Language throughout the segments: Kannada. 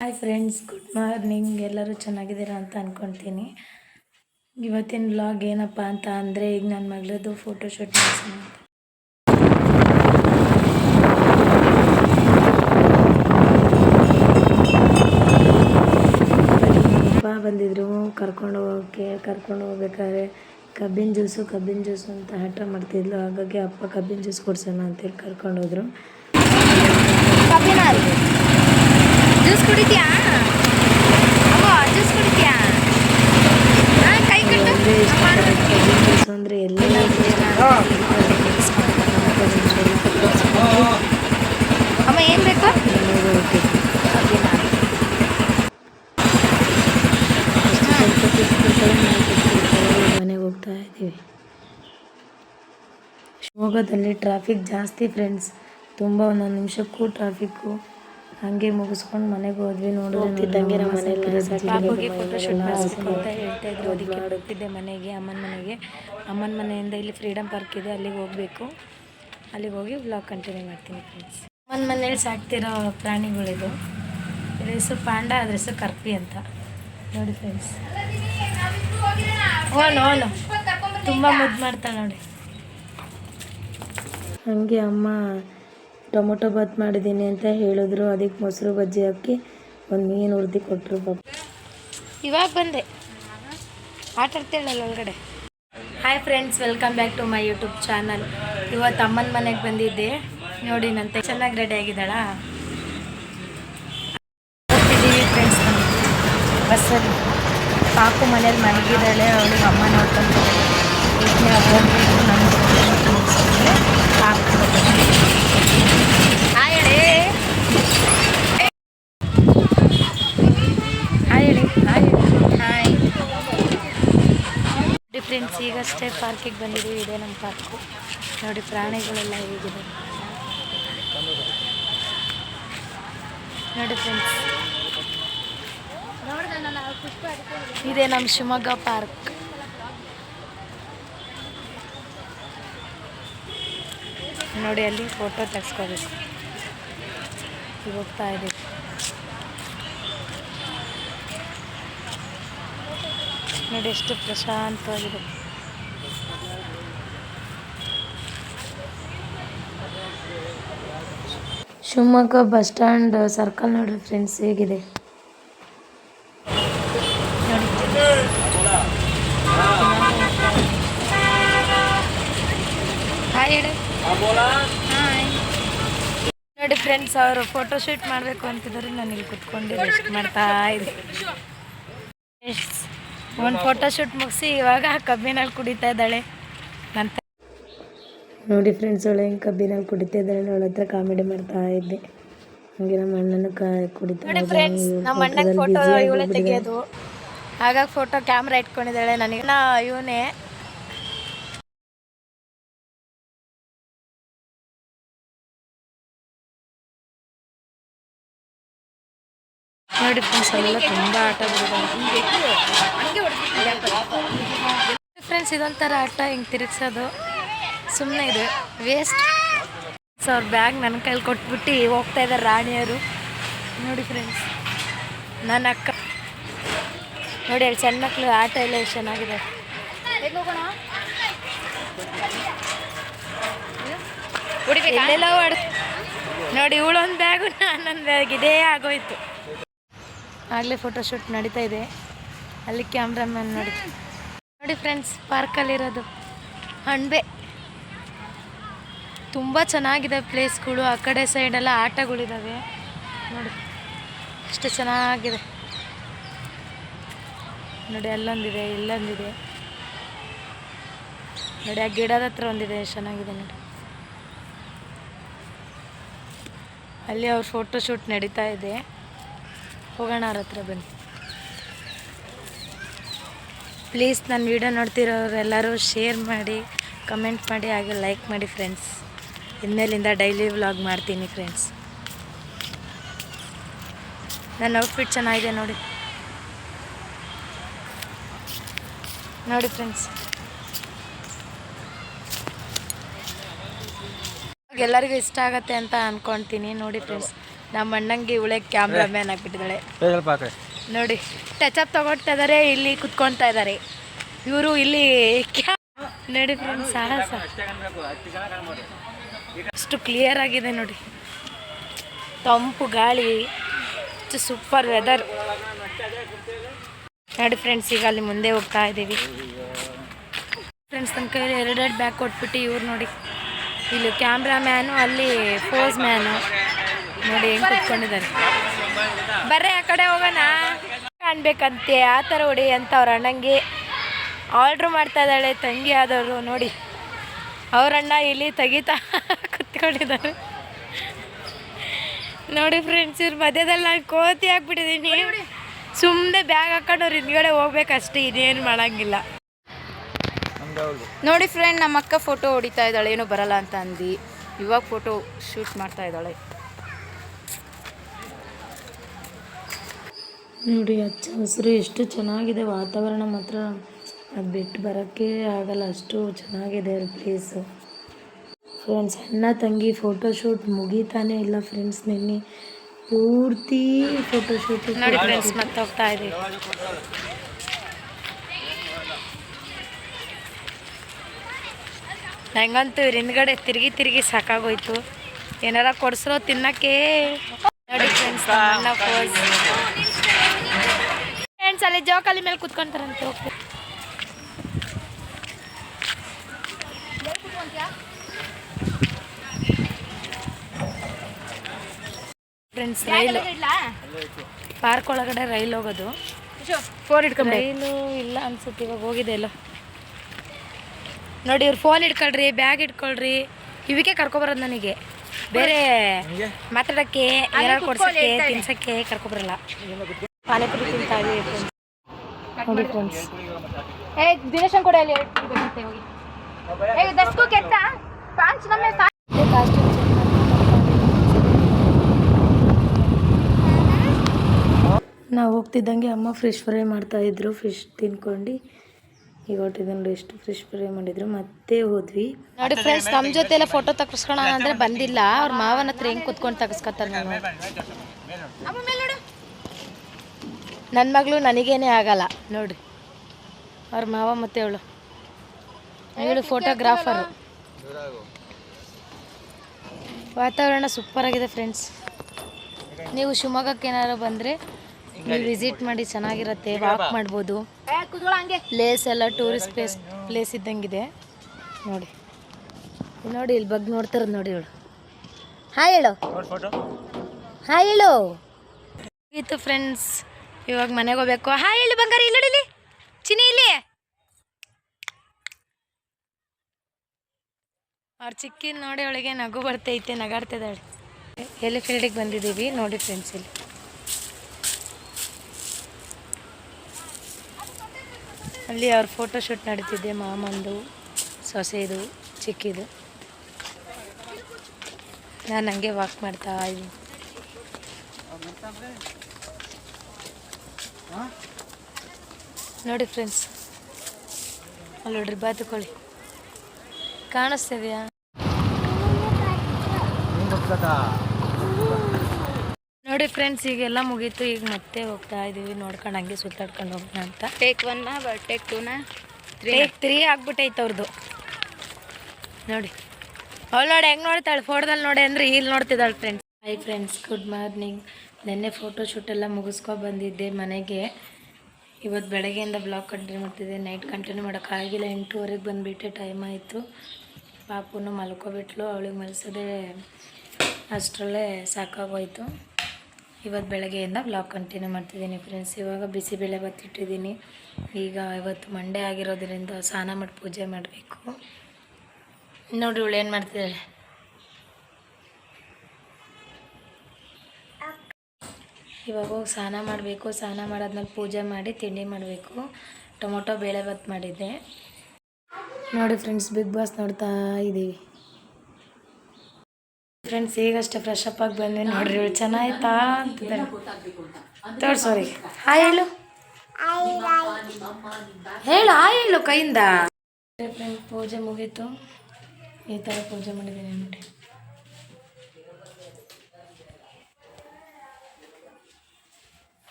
ಹಾಯ್ ಫ್ರೆಂಡ್ಸ್ ಗುಡ್ ಮಾರ್ನಿಂಗ್ ಎಲ್ಲರೂ ಚೆನ್ನಾಗಿದ್ದೀರಾ ಅಂತ ಅಂದ್ಕೊತೀನಿ ಇವತ್ತಿನ ವ್ಲಾಗ್ ಏನಪ್ಪ ಅಂತ ಅಂದರೆ ಈಗ ನನ್ನ ಮಗಳದ್ದು ಫೋಟೋಶೂಟ್ ಶೂಟ್ ಅಂತ. ಅಪ್ಪ ಬಂದಿದ್ರು, ಕರ್ಕೊಂಡು ಹೋಗೋಕ್ಕೆ, ಕರ್ಕೊಂಡು ಹೋಗ್ಬೇಕಾದ್ರೆ ಕಬ್ಬಿನ ಜ್ಯೂಸು ಕಬ್ಬಿನ ಜ್ಯೂಸು ಅಂತ ಹಠ ಮಾಡ್ತಿದ್ಲು. ಹಾಗಾಗಿ ಅಪ್ಪ ಕಬ್ಬಿನ ಜ್ಯೂಸ್ ಕೊಡ್ಸೋಣ ಅಂತೇಳಿ ಕರ್ಕೊಂಡು ಹೋದ್ರು. ಕಬ್ಬಿನ? ಜ್ಯೂಸ್ ಕುಡಿತೀಯಾ ಅಮ್ಮ ಜ್ಯೂಸ್ ಕುಡಿತೀಯಾ ಹಾ, ಕೈ ಕಟ್ಟು ಅಂದ್ರೆ ಎಲ್ಲೇ ಅಮ್ಮ ಏನು ಬೇಕು? ಮನೆಗೆ ಹೋಗ್ತಾ ಇದ್ದೀವಿ. ಶಿವಮೊಗ್ಗದಲ್ಲಿ ಟ್ರಾಫಿಕ್ ಜಾಸ್ತಿ ಫ್ರೆಂಡ್ಸ್ ತುಂಬ ಒಂದೊಂದು ನಿಮಿಷಕ್ಕೂ ಟ್ರಾಫಿಕ್ಕು ಹಾಗೆ ಮುಗಿಸ್ಕೊಂಡು ಮನೆಗೆ ಹೋದ್ವಿ ನೋಡಿದಂಗೆ ನಮ್ಮ ಫೋಟೋಶೂಟ್ ಮಾಡಿಸ್ಬೇಕು ಅಂತ ಹೇಳ್ತಾ ಇದ್ರು ಅದಕ್ಕೆ ಹುಡುಕ್ತಿದ್ದೆ ಮನೆಗೆ ಅಮ್ಮನ ಮನೆಗೆ. ಅಮ್ಮನ ಮನೆಯಿಂದ ಇಲ್ಲಿ ಫ್ರೀಡಮ್ ಪಾರ್ಕ್ ಇದೆ ಅಲ್ಲಿಗೆ ಹೋಗಬೇಕು. ಅಲ್ಲಿಗೆ ಹೋಗಿ ಬ್ಲಾಗ್ ಕಂಟಿನ್ಯೂ ಮಾಡ್ತೀನಿ ಫ್ರೆಂಡ್ಸ್ ಅಮ್ಮನ ಮನೇಲಿ ಸಾಕ್ತಿರೋ ಪ್ರಾಣಿಗಳಿದು. ಇದ್ರ ಹೆಸರು ಪಾಂಡ ಅದ್ರ ಹೆಸರು ಕರ್ಪಿ ಅಂತ. ನೋಡಿ ಫ್ರೆಂಡ್ಸ್ ಓನು ಓನು ತುಂಬ ಮುದ್ದು ಮಾಡ್ತಾಳೆ ನೋಡಿ. ಹಾಗೆ ಅಮ್ಮ ಟೊಮೊಟೊ ಬಾತ್ ಮಾಡಿದ್ದೀನಿ ಅಂತ ಹೇಳಿದ್ರು. ಅದಕ್ಕೆ ಮೊಸರು ಬಜ್ಜಿ ಹಾಕಿ ಒಂದು ಮೀನು ಹುರಿದು ಕೊಟ್ಟರು ಪಾಪ. ಇವಾಗ ಬಂದೆ. ಆಟ ಆಡ್ತೇಳಲ್ಲ ಒಳಗಡೆ. Hi friends welcome back to my YouTube channel ಇವತ್ತು ಅಮ್ಮನ ಮನೆಗೆ ಬಂದಿದ್ದೆ. ನೋಡಿ ನಂತೆ. ಚೆನ್ನಾಗಿ ರೆಡಿ ಆಗಿದ್ದಾಳಾ? ಫ್ರೆಂಡ್ಸ್ ಬಸ್ಸಲ್ಲಿ. ಪಾಪು ಮನೇಲಿ ಮಲಗಿದ್ದಾಳೆ. ಅವಳಿಗೆ ಅಮ್ಮ ನೋಡ್ಕೊಂಡು ಹೋಗ್ಬೇಕು ಪಾಪು ಹಾಯ್ ಹೇಳಿ ಹಾಯ್ ಹೇಳಿ ಹಾಯ್ ಹಾಯ್ ನೋಡಿ ಫ್ರೆಂಡ್ಸ್ ಈಗಷ್ಟೇ ಪಾರ್ಕಿಗೆ ಬಂದಿದ್ದೀವಿ ಇದೆ ನಮ್ಮ ಪಾರ್ಕು ನೋಡಿ ಪ್ರಾಣಿಗಳೆಲ್ಲ ಹೇಗಿದೆ. ನೋಡಿ ಫ್ರೆಂಡ್ಸ್ ಇದೆ ನಮ್ಮ ಶಿವಮೊಗ್ಗ ಪಾರ್ಕ್ ನೋಡಿ ಅಲ್ಲಿ ಫೋಟೋ ತೆಗೆಸ್ಕೋಬೇಕು. ಹೋಗ್ತಾ ಇದ್ದೀವಿ ನೋಡಿ ಎಷ್ಟು ಪ್ರಶಾಂತವಾಗಿದೆ. ಶಿವಮೊಗ್ಗ ಬಸ್ ಸ್ಟ್ಯಾಂಡ್ ಸರ್ಕಲ್ ನೋಡಿ ಫ್ರೆಂಡ್ಸ್ ಹೇಗಿದೆ? ಹಾಯ್ ಹೇಳಿ. ಹಾಯ್ ನೋಡಿ ಫ್ರೆಂಡ್ಸ್ ಅವರು ಫೋಟೋ ಶೂಟ್ ಮಾಡಬೇಕು ಅಂತಿದ್ದಾರೆ. ನಾನು ಇಲ್ಲಿ ಕುತ್ಕೊಂಡು ರೆಸ್ಟ್ ಮಾಡ್ತಾ ಇದ್ದೆ ಒಂದು ಫೋಟೋ ಶೂಟ್ ಮುಗಿಸಿ ಇವಾಗ ಕಬ್ಬಿನಲ್ಲಿ ಕುಡಿತಾ ಇದ್ದಾಳೆ. ನನ್ನ ನೋಡಿ ಫ್ರೆಂಡ್ಸ್ ಅವಳು ಹೆಂಗೆ ಕಬ್ಬಿನಲ್ಲಿ ಕುಡಿತಾ ಇದ್ದಾಳೆ ಅವಳ ಹತ್ರ ಕಾಮಿಡಿ ಮಾಡ್ತಾ ಇದ್ದೆ. ಹಂಗೆ ನಮ್ಮ ಅಣ್ಣನ ಕಾ ಕುಡಿತಾ ನೋಡಿ ಫ್ರೆಂಡ್ಸ್ ನಮ್ಮ ಅಣ್ಣನ ಫೋಟೋ ಇವಳೆ ತೆಗೆಯೋದು. ಹಾಗಾಗಿ ಫೋಟೋ ಕ್ಯಾಮ್ರಾ ಇಟ್ಕೊಂಡಿದ್ದಾಳೆ ನನಗೆ. ನಾ ಇವನೇ ನೋಡಿ ಫ್ರೆಂಡ್ಸ್ ಅವೆಲ್ಲ ತುಂಬ ಆಟ ಫ್ರೆಂಡ್ಸ್ ಇದೊಂಥರ ಆಟ ಹಿಂಗೆ ತಿರುಗ್ಸೋದು ಸುಮ್ಮನೆ ಇದು. ವೇಸ್ಟ್ ಸೊ ಅವ್ರ ಬ್ಯಾಗ್ ನನ್ನ ಕೈಲಿ ಕೊಟ್ಬಿಟ್ಟು ಹೋಗ್ತಾ ಇದ್ದಾರೆ ರಾಣಿಯವರು. ನೋಡಿ ಫ್ರೆಂಡ್ಸ್ ನನ್ನ ಅಕ್ಕ. ನೋಡಿ ಅಲ್ಲಿ ಸಣ್ಣ ಮಕ್ಕಳು ಆಟ ಎಲ್ಲ ಎಷ್ಟು ಚೆನ್ನಾಗಿದೆ. ಎಲ್ಲೆಲ್ಲ ನೋಡಿ ಇವಳೊಂದು ಬ್ಯಾಗು ನಾನೊಂದು ಬ್ಯಾಗ್ ಇದೇ ಆಗೋಯ್ತು. ಆಗಲೇ ಫೋಟೋಶೂಟ್ ನಡೀತಾ ಇದೆ. ಅಲ್ಲಿ ಕ್ಯಾಮ್ರಾಮನ್ ನೋಡಿ. ನೋಡಿ ಫ್ರೆಂಡ್ಸ್ ಪಾರ್ಕಲ್ಲಿರೋದು ಅಣಬೆ ತುಂಬ ಚೆನ್ನಾಗಿದೆ ಪ್ಲೇಸ್ಗಳು ಆ ಕಡೆ ಸೈಡೆಲ್ಲ ಆಟಗಳಿದ್ದಾವೆ ನೋಡಿ ಎಷ್ಟು ಚೆನ್ನಾಗಿದೆ. ನೋಡಿ, ಅಲ್ಲೊಂದಿದೆ, ಇಲ್ಲೊಂದಿದೆ. ನೋಡಿ, ಆ ಗಿಡದ ಹತ್ರ ಒಂದಿದೆ, ಚೆನ್ನಾಗಿದೆ ನೋಡಿ. ಅಲ್ಲಿ ಅವ್ರ ಫೋಟೋ ಶೂಟ್ ನಡೀತಾ ಇದೆ. ಹೋಗೋಣ ಅವ್ರ ಹತ್ರ ಬನ್ನಿ. ಪ್ಲೀಸ್ ನನ್ನ ವಿಡಿಯೋ ನೋಡ್ತಿರೋರೆಲ್ಲರೂ ಶೇರ್ ಮಾಡಿ ಕಮೆಂಟ್ ಮಾಡಿ ಹಾಗೆ ಲೈಕ್ ಮಾಡಿ ಫ್ರೆಂಡ್ಸ್ ಇನ್ಮೇಲಿಂದ ಡೈಲಿ ವ್ಲಾಗ್ ಮಾಡ್ತೀನಿ ಫ್ರೆಂಡ್ಸ್ ನನ್ನ ಔಟ್ಫಿಟ್ ಚೆನ್ನಾಗಿದೆ ನೋಡಿ. ನೋಡಿ ಫ್ರೆಂಡ್ಸ್ ಎಲ್ಲರಿಗೂ ಇಷ್ಟ ಆಗತ್ತೆ ಅಂತ ಅನ್ಕೊಂತೀನಿ. ನೋಡಿ ಫ್ರೆಂಡ್ಸ್ ನಮ್ಮ ಅಣ್ಣಂಗೆ ಇವಳೆ ಕ್ಯಾಮ್ರಾಮ್ಯಾನ್ ಆಗಿಬಿಟ್ಟಿದ್ದಾಳೆ. ಸ್ವಲ್ಪ ಟಚ್ ಅಪ್ ನೋಡಿ ತಗೊಳ್ತಾ ಇದ್ದಾರೆ ಇಲ್ಲಿ ಕುತ್ಕೊಳ್ತಾ ಇದ್ದಾರೆ ಇವರು ಇಲ್ಲಿ ನೋಡಿ ಫ್ರೆಂಡ್ಸ್ ಸಾಹಸ. ಅಷ್ಟು ಕ್ಲಿಯರ್ ಆಗಿದೆ ನೋಡಿ. ತಂಪು ಗಾಳಿ ಸೂಪರ್ ವೆದರ್ ನೋಡಿ ಫ್ರೆಂಡ್ಸ್ ಈಗ ಅಲ್ಲಿ ಮುಂದೆ ಹೋಗ್ತಾ ಇದ್ದೀವಿ. ಫ್ರೆಂಡ್ಸ್ ನಮ್ಮ ಕೈಯಲ್ಲಿ ಎರಡೆರಡು ಬ್ಯಾಗ್ ಕೊಟ್ಬಿಟ್ಟು ಇವ್ರು ನೋಡಿ. ಇಲ್ಲಿ ಕ್ಯಾಮ್ರಾ ಮ್ಯಾನು ಅಲ್ಲಿ ಫೋಸ್ ಮ್ಯಾನು ನೋಡಿ ಹೆಂಗೆ ಕುತ್ಕೊಂಡಿದ್ದಾರೆ. ಬರ್ರೆ ಆ ಕಡೆ ಹೋಗೋಣ. ಕಾಣ್ಬೇಕಂತೆ, ಆ ಥರ ಹೊಡಿ ಅಂತ ಅವ್ರ ಅಣ್ಣಂಗೆ ಆರ್ಡ್ರ್ ಮಾಡ್ತಾ ಇದ್ದಾಳೆ ತಂಗಿ ಆದವರು ನೋಡಿ. ಅವ್ರ ಅಣ್ಣ ಇಲ್ಲಿ ತೆಗಿತಾ ಕುತ್ಕೊಂಡಿದ್ದಾರೆ. ನೋಡಿ ಫ್ರೆಂಡ್ಸ್ ಇವ್ರ ಮಧ್ಯದಲ್ಲಿ ನಾನು ಕೋತಿ ಹಾಕ್ಬಿಟ್ಟಿದ್ದೀನಿ ಸುಮ್ಮನೆ ಬ್ಯಾಗ್ ಹಾಕೊಂಡು ಅವ್ರು ಹಿಂದ್ಗಡೆ ಹೋಗ್ಬೇಕಷ್ಟೇ ಇದೇನು ಮಾಡೋಂಗಿಲ್ಲ. ನೋಡಿ ಫ್ರೆಂಡ್ ನಮ್ಮ ಅಕ್ಕ ಫೋಟೋ ಹೊಡಿತಾ ಇದ್ದಾಳೆ, ಏನೂ ಬರಲ್ಲ ಅಂತ ಅಂದು ಇವಾಗ ಫೋಟೋ ಶೂಟ್ ಮಾಡ್ತಾ ಇದ್ದಾಳೆ. ನೋಡಿ ಹಚ್ಚ ಹಸಿರು ಎಷ್ಟು ಚೆನ್ನಾಗಿದೆ ವಾತಾವರಣ ಮಾತ್ರ. ಅದು ಬಿಟ್ಟು ಬರೋಕ್ಕೆ ಆಗಲ್ಲ, ಅಷ್ಟು ಚೆನ್ನಾಗಿದೆ ಅಲ್ಲಿ ಪ್ಲೇಸು ಫ್ರೆಂಡ್ಸ್ ಅಣ್ಣ, ತಂಗಿ ಫೋಟೋಶೂಟ್ ಮುಗೀತಾನೆ ಇಲ್ಲ ಫ್ರೆಂಡ್ಸ್ ನಿನ್ನೆ ಪೂರ್ತಿ ಫೋಟೋಶೂಟ್ ನೋಡಿ ಫ್ರೆಂಡ್ಸ್ ಮತ್ತೆ ಹೋಗ್ತಾ ಇದೀವಿ ನಂಗಂತೂ ಹಿಂದ್ಗಡೆ ತಿರುಗಿ ತಿರುಗಿ ಸಾಕಾಗೋಯ್ತು. ಏನಾರ ಕೊಡ್ಸ್ರೋ ತಿನ್ನಕ್ಕೆ. ನೋಡಿ ಫ್ರೆಂಡ್ಸ್ ಫ್ರೆಂಡ್ಸ್ ಅಲ್ಲಿ ಜೋಕಾಲಿ ಮೇಲೆ ಕುತ್ಕೊಂತಾರಂತೆ. ಓಕೆ ಫ್ರೆಂಡ್ಸ್ ರೈಲು ಪಾರ್ಕ್ ಒಳಗಡೆ ರೈಲ್ ಹೋಗೋದು. ಫೋನ್ ಇಟ್ಕೊಂಡು ರೈಲು ಇಲ್ಲ ಅನ್ಸುತ್ತೆ ಇವಾಗ ಹೋಗಿದೆ ಎಲ್ಲೋ. ನೋಡಿ ಇವ್ರು ಫೋನ್ ಇಟ್ಕೊಳ್ರಿ ಬ್ಯಾಗ್ ಇಟ್ಕೊಳ್ರಿ ಇವಕ್ಕೆ ಕರ್ಕೊಬರೋದು ನನಗೆ. ಬೇರೆ ಮಾತಾಡೋಕ್ಕೆ ಕೊಡ್ಸಕ್ಕೆ ತಿನ್ಸಕ್ಕೆ ಕರ್ಕೊಬರಲ್ಲ ಪಾನಿಪುರಿ ತಿಂತಾ ಇದೀವಿ friends. ನೋಡಿ ಫ್ರೆಂಡ್ಸ್ ಏ ದಿನೇಶನ್ ಕೂಡ ಅಲ್ಲಿ ಹೋಗಿ ಏ ದಸ್ಕು ಕೆತ್ತ? ಪಾಂಚ್ ನಮ್ಮ ಸಾ ನಾವು ಹೋಗ್ತಿದ್ದಂಗೆ ಅಮ್ಮ ಫಿಶ್ ಫ್ರೈ ಮಾಡ್ತಾಯಿದ್ರು ಫಿಶ್ ತಿನ್ಕೊಂಡು. ಈಗ ಹೊಟ್ಟಿದ್ದು ಎಷ್ಟು ಫಿಶ್ ಫ್ರೈ ಮಾಡಿದ್ರು. ಮತ್ತೆ ಹೋದ್ವಿ. ನೋಡಿ ಫ್ರೆಂಡ್ಸ್ ನಮ್ಮ ಜೊತೆ ಎಲ್ಲ ಫೋಟೋ ತಗಸ್ಕೊಳ ಅಂದರೆ ಬಂದಿಲ್ಲ. ಅವ್ರ ಮಾವನ ಹತ್ರ ಹೆಂಗೆ ಕುತ್ಕೊಂಡು ತಗಸ್ಕೊತಾರೆ ನಾನು ನನ್ನ ಮಗಳು ನನಗೇನೇ ಆಗಲ್ಲ. ನೋಡಿ ಅವ್ರ ಮಾವ ಮತ್ತೆ ಅವಳು. ಅವಳು ಫೋಟೋಗ್ರಾಫರು ವಾತಾವರಣ ಸೂಪರ್ ಆಗಿದೆ ಫ್ರೆಂಡ್ಸ್ ನೀವು ಶಿವಮೊಗ್ಗಕ್ಕೆ ಏನಾದ್ರು ಬಂದರೆ ನೀವು ವಿಸಿಟ್ ಮಾಡಿ ಚೆನ್ನಾಗಿರುತ್ತೆ ವಾಕ್ ಮಾಡ್ಬೋದು. ಪ್ಲೇಸ್ ಎಲ್ಲ ಟೂರಿಸ್ಟ್ ಪ್ಲೇಸ್ ಪ್ಲೇಸ್ ಇದ್ದಂಗಿದೆ. ನೋಡಿ. ಇಲ್ಲಿ ನೋಡಿ ಇಲ್ಲಿ ಬಗ್ಗೆ ನೋಡ್ತಾರದು ನೋಡಿ ಇವಳು. ಹಾಯ್ ಹೇಳು. ಹಾಂ ಹಾಯ್ ಹೇಳು. ಇತ್ತು ಫ್ರೆಂಡ್ಸ್ ಇವಾಗ ಮನೆಗೆ ಹೋಗ್ಬೇಕು. ಹಾ, ಹೇಳಿ ಬಂಗಾರ, ಇಲ್ಲಿ ನೋಡಿ ಇಲ್ಲಿ. ಅವ್ರ ಚಿಕ್ಕಿನ ನೋಡಿ ಅವಳಿಗೆ ನಗು ಬರ್ತೈತೆ ನಗಾಡ್ತಿದ್ದಾಳೆ ಎಲಿಫೀಲ್ಡಿಗೆ ಬಂದಿದ್ದೀವಿ? ನೋಡಿ ಫ್ರೆಂಡ್ಸ್ ಇಲ್ಲಿ. ಅಲ್ಲಿ ಅವ್ರ ಫೋಟೋ ಶೂಟ್ ನಡೀತಿದ್ದೆ ಮಾಮಂದು, ಸೊಸೆದು, ಚಿಕ್ಕಿದು. ನಾನು ಹಂಗೆ ವಾಕ್ ಮಾಡ್ತಾ ಇದ್ದೀನಿ. ನೋಡಿ ಫ್ರೆಂಡ್ಸ್ ಅಲ್ಲಿ ನೋಡ್ರಿ ಬಾತುಕೊಳ್ಳಿ ಕಾಣಿಸ್ತಿದ್ಯಾ? ನೋಡಿ ಫ್ರೆಂಡ್ಸ್ ಈಗೆಲ್ಲ ಮುಗೀತು. ಈಗ ಮತ್ತೆ ಹೋಗ್ತಾ ಇದೀವಿ. ನೋಡ್ಕೊಂಡು ಹಂಗೆ ಸುತ್ತಾಡ್ಕೊಂಡು ಹೋಗೋಣ ಅಂತ. ಟೇಕ್ ಒನ್ ಟೇಕ್ ಟೂನ ಟೇಕ್ ತ್ರೀ ಆಗ್ಬಿಟ್ಟೈತೆ ಅವ್ರದ್ದು ನೋಡಿ. ಅವಳು ನೋಡಿ ಹೆಂಗೆ ನೋಡ್ತಾಳೆ? ಫೋಟೋದಲ್ಲಿ ನೋಡಿ ಅಂದ್ರೆ ಇಲ್ಲಿ ನೋಡ್ತಿದ್ದಾಳೆ friends hi friends good morning ನೆನ್ನೆ ಫೋಟೋ ಶೂಟ್ ಎಲ್ಲ ಮುಗಿಸ್ಕೊ ಬಂದಿದ್ದೆ ಮನೆಗೆ. ಇವತ್ತು ಬೆಳಗ್ಗೆಯಿಂದ ಬ್ಲಾಗ್ ಕಂಟಿನ್ಯೂ ಮಾಡ್ತಿದ್ದೆ. ನೈಟ್ ಕಂಟಿನ್ಯೂ ಮಾಡೋಕ್ಕಾಗಿಲ್ಲ ಎಂಟೂವರೆಗೆ ಬಂದುಬಿಟ್ಟೆ ಟೈಮ್ ಆಯಿತು. ಪಾಪುನು ಮಲ್ಕೊಬಿಟ್ಲು. ಅವಳಿಗೆ ಮಲ್ಸೋದೇ ಅಷ್ಟರಲ್ಲೇ ಸಾಕಾಗೋಯ್ತು. ಇವತ್ತು ಬೆಳಗ್ಗೆಯಿಂದ ಬ್ಲಾಗ್ ಕಂಟಿನ್ಯೂ ಮಾಡ್ತಿದ್ದೀನಿ ಫ್ರೆಂಡ್ಸ್ ಇವಾಗ ಬಿಸಿಬೇಳೆ ಬತ್ತಿಟ್ಟಿದ್ದೀನಿ. ಈಗ ಇವತ್ತು ಮಂಡೇ ಆಗಿರೋದ್ರಿಂದ ಸ್ನಾನ ಮಾಡಿ ಪೂಜೆ ಮಾಡಬೇಕು. ನೋಡಿ ಇವಳು ಏನು ಮಾಡ್ತಿದ್ದಾಳೆ? ಇವಾಗ ಹೋಗಿ ಸ್ನಾನ ಮಾಡಬೇಕು, ಸ್ನಾನ ಮಾಡಾದ್ಮೇಲೆ ಪೂಜೆ ಮಾಡಿ ತಿಂಡಿ ಮಾಡಬೇಕು. ಟೊಮೊಟೊ ಬೇಳೆ ಭಾತ್ ಮಾಡಿದ್ದೆ. ನೋಡಿ ಫ್ರೆಂಡ್ಸ್ ಬಿಗ್ ಬಾಸ್ ನೋಡ್ತಾ ಇದ್ದೀವಿ ಫ್ರೆಂಡ್ಸ್ ಈಗಷ್ಟೇ ಫ್ರೆಶ್ ಅಪ್ ಆಗಿ ಬಂದೆ. ನೋಡ್ರಿ ಇವಳು ಅಂತಿದ್ದಾರೆ ತೋರ್ ಸಾರಿ ಹಾಯ್ ಹೇಳು. ಹೇಳು ಹಾಯ್ ಹೇಳು ಕೈಯಿಂದ. ಫ್ರೆಂಡ್ ಪೂಜೆ ಮುಗೀತು. ಈ ಥರ ಪೂಜೆ ಮಾಡಿದ್ದೀನಿ ನೋಡಿ.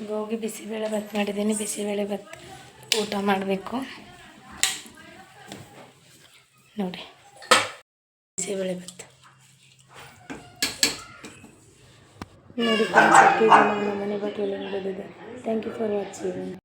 ಈಗ ಹೋಗಿ ಬಿಸಿಬೇಳೆ ಭಾತ್ ಮಾಡಿದ್ದೀನಿ. ಬಿಸಿಬೇಳೆ ಭಾತ್ ಊಟ ಮಾಡಬೇಕು. ನೋಡಿ. ಬಿಸಿಬೇಳೆ ಭಾತ್. ನೋಡಿ ಫ್ರೆಂಡ್ಸ್ ಮನೆ ಬಗ್ಗೆ ಥ್ಯಾಂಕ್ ಯು ಫಾರ್ ವಾಚಿಂಗ್